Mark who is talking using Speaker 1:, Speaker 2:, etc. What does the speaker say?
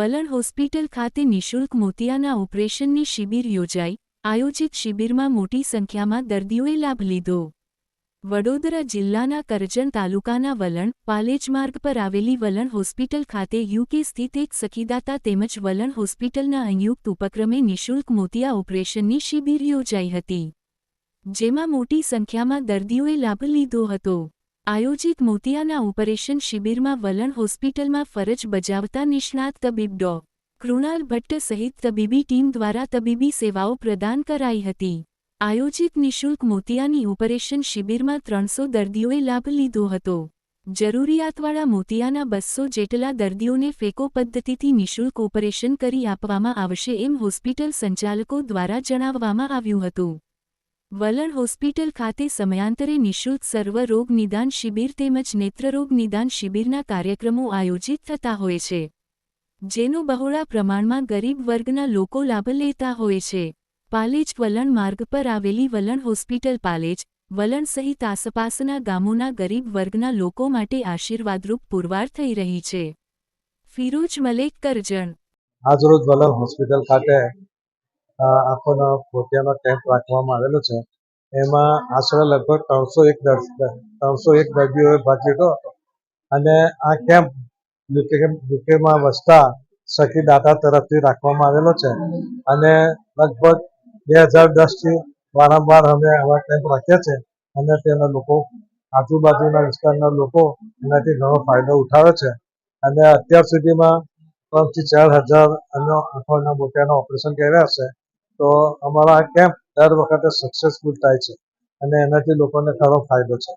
Speaker 1: વલણ હોસ્પિટલ ખાતે નિઃશુલ્ક મોતિયાના ઓપરેશનની શિબિર યોજાઈ. આયોજિત શિબિરમાં મોટી સંખ્યામાં દર્દીઓએ લાભ લીધો. વડોદરા જિલ્લાના કરજણ તાલુકાના વલણ, પાલેજ માર્ગ પર આવેલી વલણ હોસ્પિટલ ખાતે યુકે સ્થિત એક સખીદાતા તેમજ વલણ હોસ્પિટલના સંયુક્ત ઉપક્રમે નિઃશુલ્ક મોતિયા ઓપરેશનની શિબિર યોજાઈ હતી. જેમાં મોટી સંખ્યામાં દર્દીઓએ લાભ લીધો હતો. આયોજિત મોતિયાના ઓપરેશન શિબિરમાં વલણ હોસ્પિટલમાં ફરજ બજાવતા નિષ્ણાત તબીબ ડો. કૃણાલ ભટ્ટ સહિત તબીબી ટીમ દ્વારા તબીબી સેવાઓ પ્રદાન કરાઈ હતી. આયોજિત નિઃશુલ્ક મોતિયાની ઓપરેશન શિબિરમાં ત્રણસો દર્દીઓએ લાભ લીધો હતો. જરૂરિયાતવાળા મોતિયાના બસો જેટલા દર્દીઓને ફેકો પદ્ધતિથી નિઃશુલ્ક ઓપરેશન કરી આપવામાં આવશે એમ હોસ્પિટલ સંચાલકો દ્વારા જણાવવામાં આવ્યું હતું. વલણ હોસ્પિટલ ખાતે સમયાંતરે નિઃશુલ્ક સર્વરોગ નિદાન શિબિર તેમજ નેત્રરોગ નિદાન શિબિરના કાર્યક્રમો આયોજિત થતા હોય છે, જેનો બહોળા પ્રમાણમાં ગરીબ વર્ગના લોકો લાભ લેતા હોય છે. પાલેજ વલણ માર્ગ પર આવેલી વલણ હોસ્પિટલ પાલેજ, વલણ સહિત આસપાસના ગામોના ગરીબ વર્ગના લોકો માટે આશીર્વાદરૂપ પુરવાર થઈ રહી છે. ફિરોજ મલેક કરજણ
Speaker 2: આજરોજ વલણ હોસ્પિટલ ખાતે આંખોનો મોતિયાનો કેમ્પ રાખવામાં આવેલો છે. એમાં આશરે લગભગ ત્રણસો એક ત્રણસો એક દર્દીઓએ ભાગ લીધો અને આ કેમ્પ યુકે, યુકેમાં વસતા સખી દાતા તરફથી રાખવામાં આવેલો છે. અને લગભગ બે હજાર દસથી વારંવાર અમે આવા કેમ્પ રાખ્યા છે અને તેના લોકો, આજુબાજુના વિસ્તારના લોકો એનાથી ઘણો ફાયદો ઉઠાવે છે. અને અત્યાર સુધીમાં ત્રણથી ચાર હજાર આંખોના મોતિયાના ઓપરેશન કર્યા છે. તો અમારા આ કેમ્પ દર વખતે સક્સેસફુલ થાય છે અને એનાથી લોકોને ઘણો ફાયદો છે.